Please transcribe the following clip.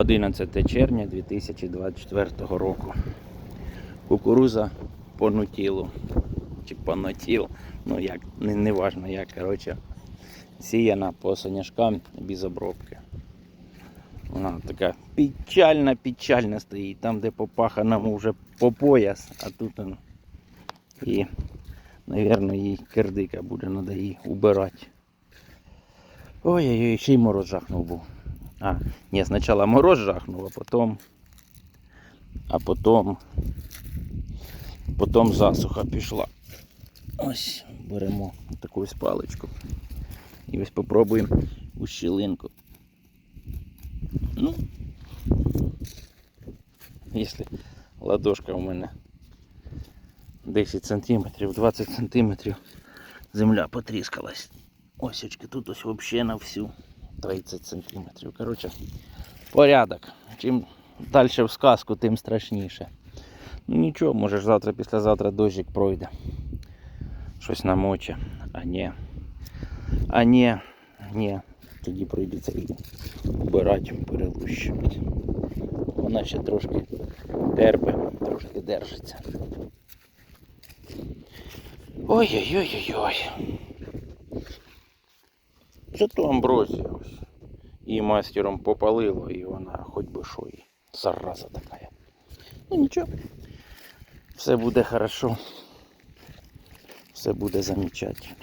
11 червня 2024 року. Кукуруза понутілу. Чи понутіл. Ну як, не, не важно як, коротше. Сіяна по соняшкам без обробки. Вона така печальна, печальна стоїть. Там, де попаханому вже по пояс, а тут ну, і, мабуть, їй кирдика буде, треба її убирати. Ой-ой-ой, ще й мороз жахнув був. А, ні, спочатку мороз жахнув, а потім. А потім. Потім засуха пішла. Ось, беремо таку ось паличку. І ось попробуємо у щілинку. Ну, якщо ладошка у мене 10 сантиметрів, 20 сантиметрів, земля потріскалась. Ось очки тут ось взагалі на всю 30 сантиметрів. Коротше, порядок. Чим далі в сказку, тим страшніше. Ну нічого, може завтра, післязавтра дощик пройде. Щось намоче. А ні. А ні, ні. Тоді прийдеться її убирати, перелущувати. Вона ще трошки терпе, трошки держиться. Ой-ой-ой-ой-ой. Зато амброзія ось. І мастером попалило, і вона хоч би що і зараза така. Ну нічого. Все буде хорошо. Все буде замечательно.